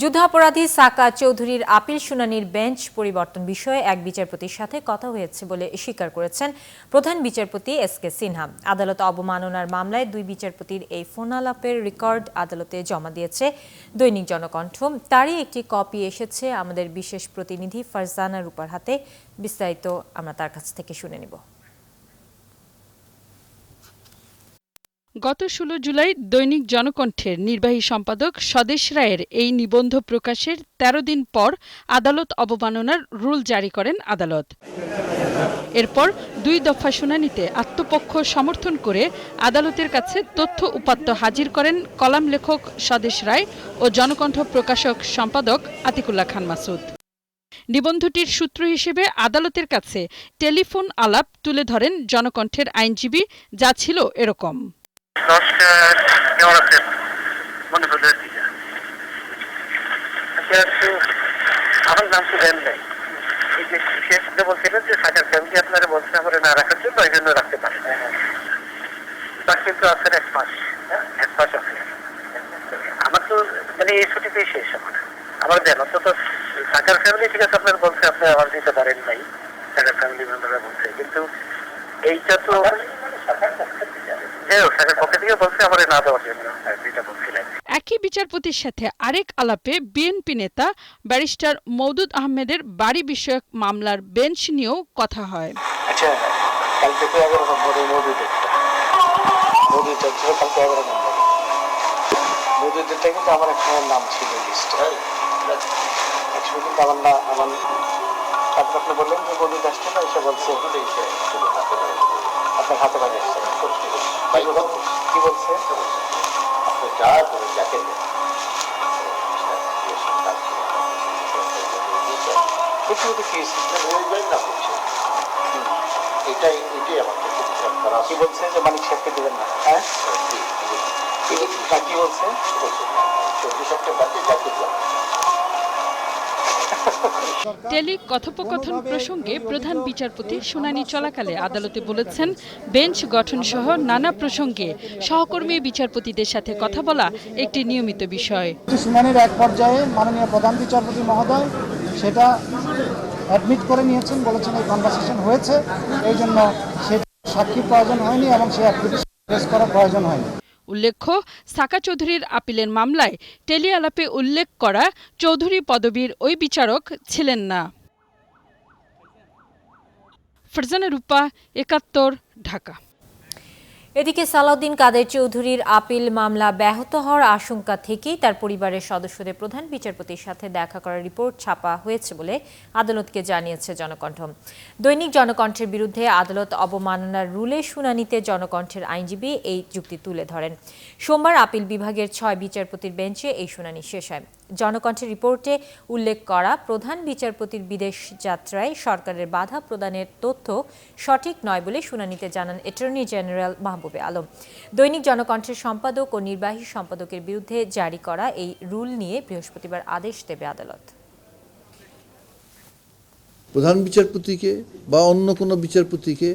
যুদ্ধাপরাধী সাকা চৌধুরীর আপিল শুনানির বেঞ্চ পরিবর্তন বিষয়ে এক বিচারপতির সাথে কথা হয়েছে বলে স্বীকার করেছেন প্রধান বিচারপতি এস কে সিনহা। আদালত অবমাননার মামলায় দুই বিচারপতির এই ফোনালাপের রেকর্ড আদালতে জমা দিয়েছে দৈনিক জনকণ্ঠ। তারই একটি কপি এসেছে আমাদের বিশেষ প্রতিনিধি ফারজানা রূপার হাতে। বিস্তারিত আমরা তার কাছ থেকে শুনে নিব। গত ষোলো জুলাই দৈনিক জনকণ্ঠের নির্বাহী সম্পাদক স্বদেশ রায়ের এই নিবন্ধ প্রকাশের ১৩ দিন পর আদালত অবমাননার রুল জারি করেন আদালত। এরপর দুই দফা শুনানিতে আত্মপক্ষ সমর্থন করে আদালতের কাছে তথ্য উপাত্ত হাজির করেন কলাম লেখক স্বদেশ রায় ও জনকণ্ঠ প্রকাশক সম্পাদক আতিকুল্লাহ খান মাসুদ। নিবন্ধটির সূত্র হিসেবে আদালতের কাছে টেলিফোন আলাপ তুলে ধরেন জনকণ্ঠের আইনজীবী, যা ছিল এরকম। নমস্কার কেমন আছেন মনে দিকে আচ্ছা আমার নাম তো দেন নাই এই যে শেষ বলছিলেন যে সাজার ফ্যামিলি আপনারা বলছেন আমরা না রাখার জন্য ওই জন্য রাখতে পারেন বাস কিন্তু আছেন এক মাস এক মাস আছে আমার তো মানে এই ছুটিতেই শেষ আমার আমার দেন অন্তত সাকার ফ্যামিলি ঠিক আছে আপনার বলছে আপনি আমার দিতে পারেন নাই সাকার ফ্যামিলি মেম্বাররা বলছে কিন্তু এইটা তো যাই হোক সাকার বলছে আমার না দেওয়ার জন্য যেটা বলছিলেন একই বিচারপতির সাথে আরেক আলাপে বিএনপি নেতা ব্যারিস্টার মওদুদ আহমেদের বাড়ি বিষয়ক মামলার বেঞ্চ নিয়েও কথা হয়। আচ্ছা কালকে তো নম্বরে কালকে নম্বরে। কিন্তু আমার একটা নাম ছিল লিস্টে একসময় কিন্তু আমার না আমার তারপর আপনি বললেন যে মধুদ আসছে না এসে বলছে। আপনার হাতে বাজে আসছে। কি বলছে এটাই এটাই আমাকে বলছে যে মানিক সাহেবকে দেবেন না হ্যাঁ কি বলছে চব্বিশ সেপ্টেম্বরকে যাকে টেলি কথোপকথন প্রসঙ্গে প্রধান বিচারপতি শুনানি চলাকালে আদালতে বলেছেন, বেঞ্চ গঠন সহ নানা প্রসঙ্গে সহকর্মী বিচারপতিদের সাথে কথা বলা একটি নিয়মিত বিষয়। শুনানির এক পর্যায়ে মাননীয় প্রধান বিচারপতি মহোদয় সেটা অ্যাডমিট করে নিয়েছেন, বলেছেন এই কনভারসেশন হয়েছে, এই জন্য সে সাক্ষী প্রয়োজন হয়নি এবং সে অ্যাপ্লিকেশন করার প্রয়োজন হয়নি। উল্লেখ্য, সাকা চৌধুরীর আপিলের মামলায় টেলিআলাপে উল্লেখ করা চৌধুরী পদবীর ওই বিচারক ছিলেন না। ফারজানা রূপা, একাত্তর, ঢাকা। এদিকে সালাউদ্দিন কাদের চৌধুরীর আপিল মামলা ব্যাহত হওয়ার আশঙ্কা থেকেই তার পরিবারের সদস্যদের প্রধান বিচারপতির সাথে দেখা করার রিপোর্ট ছাপা হয়েছে বলে আদালতকে জানিয়েছে জনকণ্ঠ। দৈনিক জনকণ্ঠের বিরুদ্ধে আদালত অবমাননার রুলে শুনানিতে জনকণ্ঠের আইনজীবী এই যুক্তি তুলে ধরেন। সোমবার আপিল বিভাগের ছয় বিচারপতির বেঞ্চে এই শুনানি শেষ হয়। জনকণ্ঠের রিপোর্টে উল্লেখ করা, প্রধান বিচারপতির বিদেশ যাত্রায় সরকারের বাধা প্রদানের তথ্য সঠিক নয় বলে শুনানিতে জানান অ্যাটর্নি জেনারেল মাহবুবে আলম। দৈনিক জনকণ্ঠের সম্পাদক ও নির্বাহী সম্পাদকের বিরুদ্ধে জারি করা এই রুল নিয়ে বৃহস্পতিবার আদেশ দেবে আদালত। প্রধান বিচারপতিকে বা অন্য কোনো বিচারপতিকে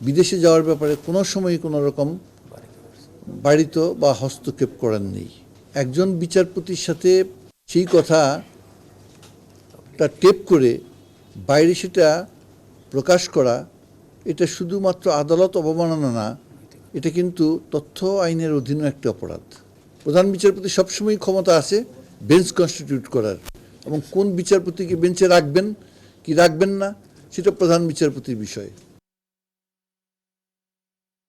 বিদেশে যাওয়ার ব্যাপারে কোনো সময় কোনো রকম বাড়িত বা হস্তক্ষেপ করেন নেই একজন বিচারপতির সাথে সেই কথা টা টেপ করে বাইরে সেটা প্রকাশ করা, এটা শুধুমাত্র আদালত অবমাননা না, এটা কিন্তু তথ্য আইনের অধীনে একটা অপরাধ। প্রধান বিচারপতি সবসময় ক্ষমতা আছে বেঞ্চ কনস্টিটিউট করার, এবং কোন বিচারপতিকে বেঞ্চে রাখবেন, কি রাখবেন না, সেটা প্রধান বিচারপতির বিষয়।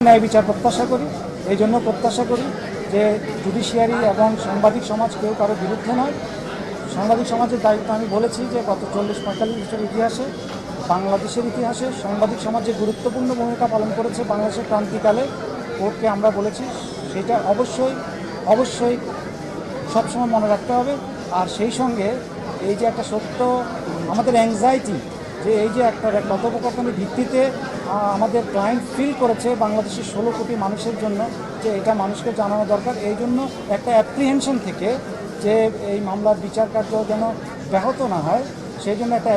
ন্যায় বিচার প্রত্যাশা করি, এই জন্য প্রত্যাশা করি। যে জুডিশিয়ারি এবং সাংবাদিক সমাজ কেউ কারও বিরুদ্ধে নয়। সাংবাদিক সমাজের দায়িত্ব আমি বলেছি যে গত চল্লিশ পঁয়তাল্লিশ বছর ইতিহাসে, বাংলাদেশের ইতিহাসে সাংবাদিক সমাজ গুরুত্বপূর্ণ ভূমিকা পালন করেছে বাংলাদেশের ক্রান্তিকালে কোর্টকে আমরা বলেছি, সেটা অবশ্যই অবশ্যই সবসময় মনে রাখতে হবে। আর সেই সঙ্গে এই যে একটা সত্য, আমাদের অ্যাংজাইটি যে এই যে একটা কথোপকথনের ভিত্তিতে আমাদের ক্লায়েন্ট ফিল করেছে বাংলাদেশের ষোলো কোটি মানুষের জন্য যে এটা মানুষকে জানানো দরকার। এই জন্য একটা অ্যাপ্রিহেনশন থেকে যে এই মামলার বিচার কার্য যেন ব্যাহত না হয়, সেই জন্য একটা